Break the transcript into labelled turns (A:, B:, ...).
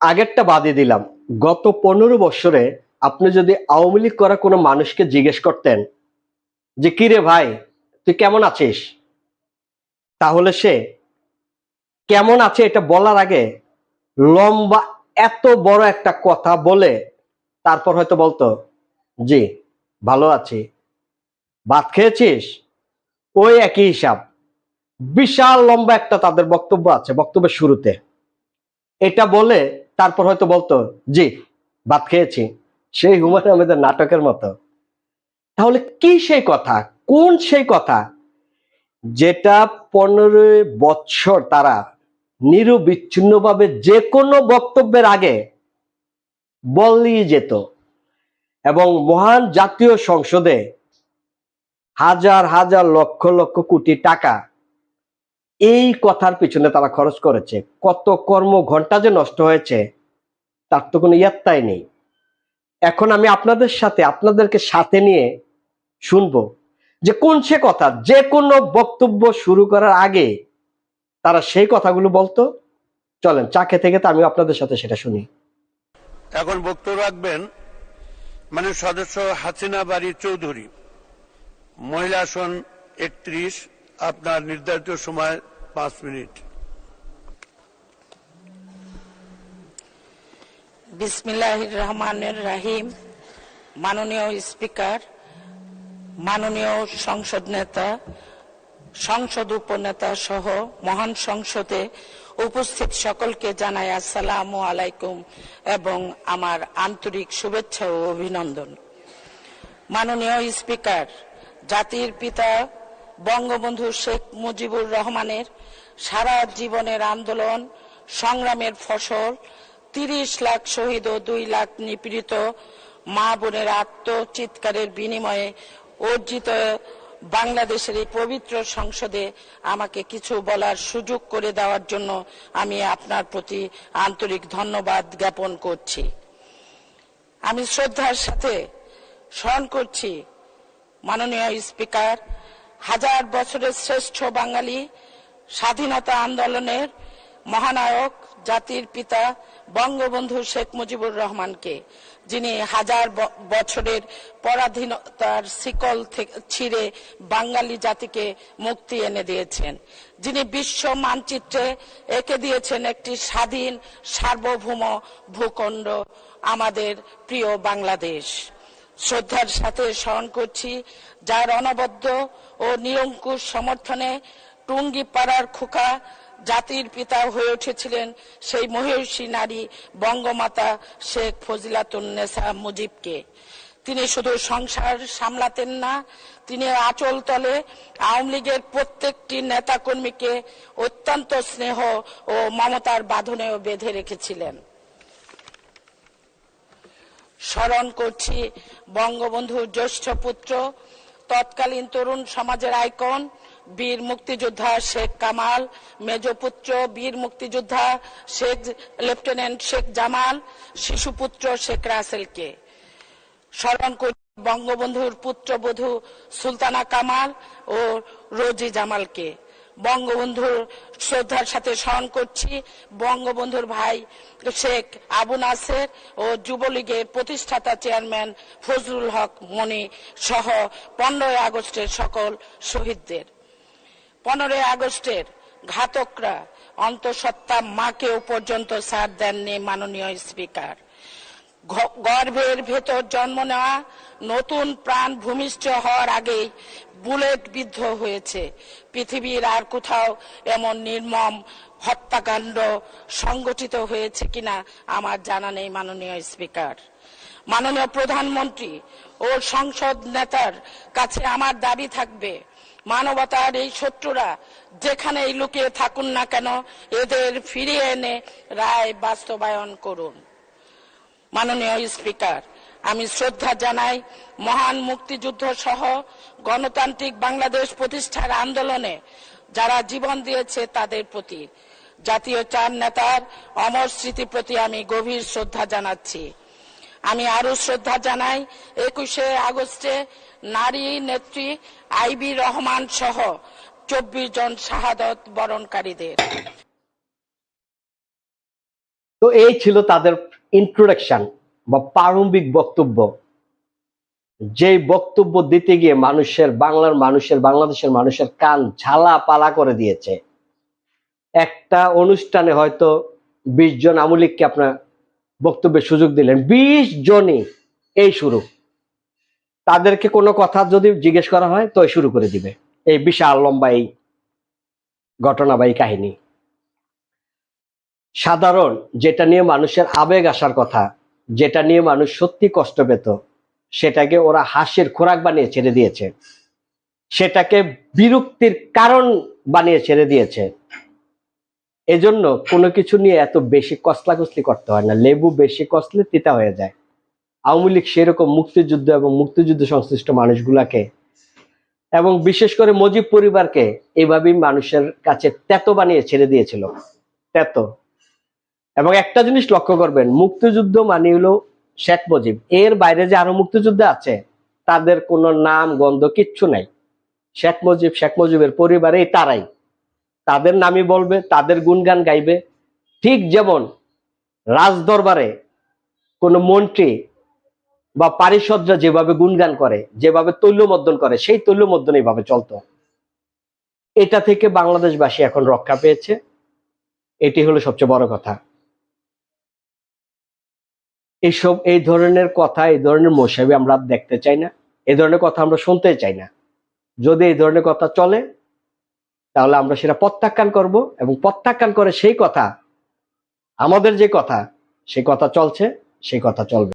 A: আগেরটা বাদে দিলাম। গত পনেরো বছরে আপনি যদি আওয়ামী লীগ করা কোনো মানুষকে জিজ্ঞেস করতেন যে কিরে ভাই, তুই কেমন আছিস? তাহলে সে, কেমন আছে এটা বলার আগে লম্বা এত বড় একটা কথা বলে তারপর হয়তো বলতো, জি, ভালো আছি। ভাত খেয়েছিস? ওই একই হিসাব। বিশাল লম্বা একটা তাদের বক্তব্য আছে, বক্তব্যের শুরুতে। এটা বলে তারপর হয়তো বলতো, জি, ভাত খেয়েছি। সেই হুমায়ুন আহমেদের নাটকের মতো। তাহলে কি সেই কথা? কোন সেই কথা? যেটা পনেরো বছর তারা নিরবিচ্ছিন্নভাবে যে কোনো বক্তব্যের আগে বললেই যেত এবং মহান জাতীয় সংসদে হাজার হাজার, লক্ষ লক্ষ কোটি টাকা এই কথার পিছনে তারা খরচ করেছে। কত কর্ম ঘণ্টা যে নষ্ট হয়েছে তার তো কোনো ইয়াত্তাই নেই। এখন আমি আপনাদের সাথে, আপনাদেরকে সাথে নিয়ে শুনব যে কোন সে কথা, যে কোনো বক্তব্য শুরু করার আগে তারা সেই কথাগুলো বলতো। চলেন, চা খেতে খেতে আমি আপনাদের সাথে সেটা শুনি।
B: এখন বক্তব্য রাখবেন মানে সদস্য হাসিনা বাড়ি চৌধুরী। মহিলা আসন একত্রিশ, আপনার নির্ধারিত সময় পাঁচ মিনিট।
C: বিসমিল্লাহির রহমানের রাহিম। মাননীয় স্পিকার, মাননীয় সংসদ নেতা, সংসদ উপনেতা সহ মহান সংসদে উপস্থিত সকলকে জানাই আসসালাম আলাইকুম এবং আমার আন্তরিক শুভেচ্ছা ও অভিনন্দন। মাননীয় স্পিকার, জাতির পিতা বঙ্গবন্ধু শেখ মুজিবুর রহমানের সারা জীবনের আন্দোলন, সংগ্রামের ফসল তিরিশ লাখ শহীদ ও দুই লাখ নিপীড়িত মা বোনের আত্মচিৎকারের বিনিময়ে অর্জিত বাংলাদেশের এই পবিত্র সংসদে আমাকে কিছু বলার সুযোগ করে দেওয়ার জন্য আমি আপনার প্রতি আন্তরিক ধন্যবাদ জ্ঞাপন করছি। আমি শ্রদ্ধার সাথে স্মরণ করছি, মাননীয় স্পিকার, হাজার বছরের শ্রেষ্ঠ বাঙালি স্বাধীনতা আন্দোলনের মহানায়ক, জাতির পিতা বঙ্গবন্ধু শেখ মুজিবুর রহমানকে, যিনি হাজার বছরের পরাধীনতার শিকল ছিঁড়ে বাঙালি জাতিকে মুক্তি এনে দিয়েছেন। যিনি বিশ্ব মানচিত্রে এঁকে দিয়েছেন একটি স্বাধীন সার্বভৌম ভূখণ্ড, আমাদের প্রিয় বাংলাদেশ। শ্রদ্ধার সাথে স্মরণ করছি, যার অনবদ্য ও নিরঙ্কুশ সমর্থনে টুঙ্গি পাড়ার খোকা জাতির পিতা হয়ে উঠেছিলেন সেই মহিষী নারী বঙ্গমাতা শেখ ফজিলাতুন্নেসা মুজিবকে। তিনি শুধু সংসার সামলাতেন না, তিনি আচল তলে আওয়ামী লীগের প্রত্যেকটি নেতাকর্মীকে অত্যন্ত স্নেহ ও মমতার বাঁধনেও বেঁধে রেখেছিলেন। স্মরণ করছি বঙ্গবন্ধুর জ্যেষ্ঠ পুত্র তৎকালীন তরুণ সমাজের আইকন, বীর মুক্তিযোদ্ধা শেখ কামাল, মেজপুত্র বীর মুক্তিযোদ্ধা শেখ, লেফটেন্যান্ট শেখ জামাল, শিশুপুত্র শেখ রাসেলকে। স্মরণ করি বঙ্গবন্ধুর পুত্রবধূ সুলতানা কামাল ও রোজি জামালকে। বঙ্গবন্ধুর শ্রদ্ধার সাথে স্মরণ করছি। বঙ্গবন্ধুর ভাই শেখ আবু নাসের ও যুবলীগের প্রতিষ্ঠাতা চেয়ারম্যান ফজলুল হক মনি সহ পনেরোই আগস্টের সকল শহীদদের। পনেরোই আগস্টের ঘাতকরা অন্তঃসত্ত্বা মাকেও পর্যন্ত সাথ দেননি মাননীয় স্পিকার। গর্ভের ভেতর জন্ম নেওয়া নতুন প্রাণ ভূমিষ্ঠ হওয়ার আগেই বুলেট বিদ্ধ হয়েছে। পৃথিবীর আর কোথাও এমন নির্মম হত্যাকাণ্ড সংগঠিত হয়েছে কিনা আমার জানা নেই, মাননীয় স্পিকার। মাননীয় প্রধানমন্ত্রী ও সংসদ নেতার কাছে আমার দাবি থাকবে, মানবতার এই শত্রুরা যেখানেই লুকিয়ে থাকুন না কেন, এদের ফিরিয়ে এনে রায় বাস্তবায়ন করুন। মাননীয় স্পিকার, আমি শ্রদ্ধা জানাই মহান মুক্তিযুদ্ধ সহ গণতান্ত্রিক বাংলাদেশ প্রতিষ্ঠার আন্দোলনে যারা জীবন দিয়েছে তাদের প্রতি। জাতীয় চার নেতার অমর স্মৃতির প্রতি আমি গভীর শ্রদ্ধা জানাচ্ছি। আমি আরও শ্রদ্ধা জানাই একুশে আগস্টে নারী নেত্রী আইবি রহমান সহ চব্বিশ জন শাহাদত বরণকারীদের।
A: তো এই ছিল তাদের ইন্ট্রোডাকশন বা প্রারম্ভিক বক্তব্য। যেই বক্তব্য দিতে গিয়ে মানুষের, বাংলার মানুষের, বাংলাদেশের মানুষের কান ঝালা পালা করে দিয়েছে। একটা অনুষ্ঠানে হয়তো বিশ জন আমলিককে আপনার বক্তব্যের সুযোগ দিলেন। বিশ জনই এই শুরু। তাদেরকে কোনো কথা যদি জিজ্ঞেস করা হয় তো শুরু করে দিবে। এই বিশাল লম্বা এই ঘটনা বা এই কাহিনী। সাধারণ, যেটা নিয়ে মানুষের আবেগ আসার কথা, যেটা নিয়ে মানুষ সত্যি কষ্ট পেত, সেটাকে ওরা হাসির খোরাক বানিয়ে ছেড়ে দিয়েছে। সেটাকে বিরক্তির কারণ বানিয়ে ছেড়ে দিয়েছে। এজন্য কোনো কিছু নিয়ে এত বেশি কসলাকসলি করতে হয় না। লেবু বেশি কসলে তিতা হয়ে যায়। আওয়ামী লীগ সেরকম মুক্তিযুদ্ধ এবং মুক্তিযুদ্ধ সংশ্লিষ্ট মানুষগুলাকে এবং বিশেষ করে মজিব পরিবারকে এভাবেই মানুষের কাছে তেতো বানিয়ে ছেড়ে দিয়েছিল। তেতো। এবং একটা জিনিস লক্ষ্য করবেন, মুক্তিযুদ্ধ মানে হলো শেখ মুজিব। এর বাইরে যে আরও মুক্তিযুদ্ধ আছে, তাদের কোনো নাম, গন্ধ কিচ্ছু নাই। শেখ মুজিব, শেখ মুজিবের পরিবারে তারাই। তাদের নামই বলবে, তাদের গুণগান গাইবে। ঠিক যেমন রাজদরবারে কোনো মন্ত্রী বা পারিষদরা যেভাবে গুণগান করে, যেভাবে তৈল্যমর্দন করে, সেই তৈল্যমর্দন এইভাবে চলতো। এটা থেকে বাংলাদেশবাসী এখন রক্ষা পেয়েছে। এটি হলো সবচেয়ে বড় কথা। এইসব এই ধরনের কথা, এই ধরনের মশাবি আমরা দেখতে চাই না। এই ধরনের কথা আমরা শুনতে চাই না। যদি এই ধরনের কথা চলে, তাহলে আমরা সেটা প্রত্যাখ্যান করব এবং প্রত্যাখ্যান করে সেই কথা, আমাদের যে কথা সেই কথা চলছে সেই কথা চলবে।